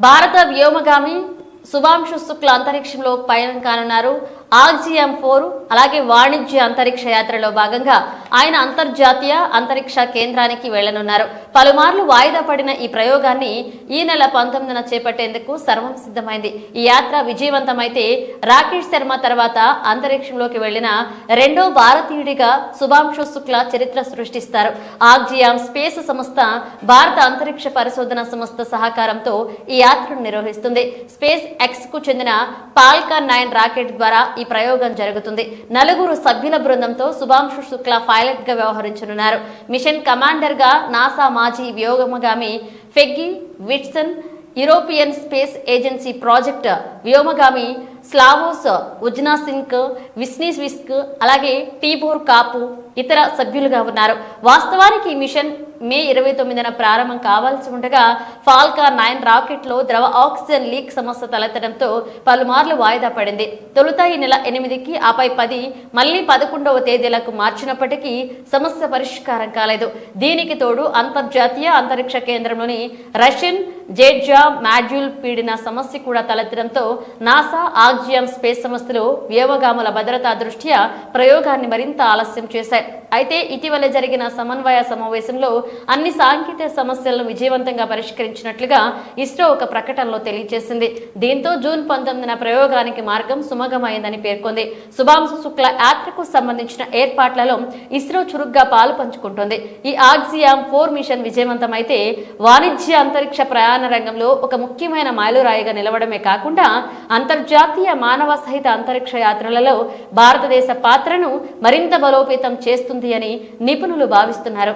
భారత వ్యోమగామి శుభాంశు శుక్ల అంతరిక్షంలో పయనం కానున్నారు. ఆగ్జిఎం ఫోర్ అలాగే వాణిజ్య అంతరిక్ష యాత్రలో భాగంగా ఆయన అంతర్జాతీయ అంతరిక్ష కేంద్రానికి వెళ్ళనున్నారు పలుమార్లు వాయిదా పడిన ఈ ప్రయోగాన్ని ఈ నెల పంతొమ్మిదిన చేపట్టేందుకు సర్వం సిద్ధమైంది. ఈ యాత్ర విజయవంతమైతే రాకేష్ శర్మ తర్వాత అంతరిక్షంలోకి వెళ్ళిన రెండో భారతీయుడిగా శుభాంశు శుక్ల చరిత్ర సృష్టిస్తారు. ఆగ్జియాం స్పేస్ సంస్థ భారత అంతరిక్ష పరిశోధన సంస్థ సహకారంతో ఈ యాత్రను నిర్వహిస్తుంది. స్పేస్ ఎక్స్కు చెందిన పాల్కా నైన్ రాకెట్ ద్వారా ఈ ప్రయోగం జరుగుతుంది. నలుగురు సభ్యుల బృందంతో శుభాంశు శుక్లా పైలట్గా వ్యవహరించనున్నారు. మిషన్ కమాండర్గా నాసా మాజీ వ్యోమగామి Peggy Whitson European Space Agency project వ్యోమగామి Slawosz Uznanski Wisniewski అలాగే టీబోర్ కాపు ఇతర సభ్యులుగా ఉన్నారు. వాస్తవానికి ఈ మిషన్ మే ఇరవై తొమ్మిదిన ప్రారంభం కావాల్సి ఉండగా ఫాల్కా నైన్ రాకెట్లో ద్రవ ఆక్సిజన్ లీక్ సమస్య తలెత్తడంతో పలుమార్లు వాయిదా పడింది. తొలుత ఈ నెల ఎనిమిదికి ఆపై పది మళ్ళీ పదకొండవ తేదీలకు మార్చినప్పటికీ సమస్య పరిష్కారం కాలేదు. దీనికి తోడు అంతర్జాతీయ అంతరిక్ష కేంద్రంలోని రష్యన్ జేడ్జా మాడ్యూల్ పీడిన సమస్య కూడా తలెత్తడంతో నాసా ఆక్జియం స్పేస్ సంస్థలు వ్యోమగాముల భద్రతా దృష్ట్యా ప్రయోగాన్ని మరింత ఆలస్యం చేశాయి. అయితే ఇటీవల జరిగిన సమన్వయ సమావేశంలో అన్ని సాంకేతిక సమస్యలను విజయవంతంగా పరిష్కరించినట్లుగా ఇస్రో ఒక ప్రకటనలో తెలియజేసింది. దీంతో జూన్ పంతొమ్మిదిన ప్రయోగానికి మార్గం సుమగమైందని పేర్కొంది. శుభాంశు శుక్ల యాత్రకు సంబంధించిన ఏర్పాట్లలో ఇస్రో చురుగ్గా పాలు పంచుకుంటుంది. ఈ ఆక్సియామ్ ఫోర్ మిషన్ విజయవంతమైతే వాణిజ్య అంతరిక్ష ప్రయాణ రంగంలో ఒక ముఖ్యమైన మైలురాయిగా నిలవడమే కాకుండా అంతర్జాతీయ మానవ సహిత అంతరిక్ష యాత్రలలో భారతదేశ పాత్రను మరింత బలోపేతం చేస్తుంది అని నిపుణులు భావిస్తున్నారు.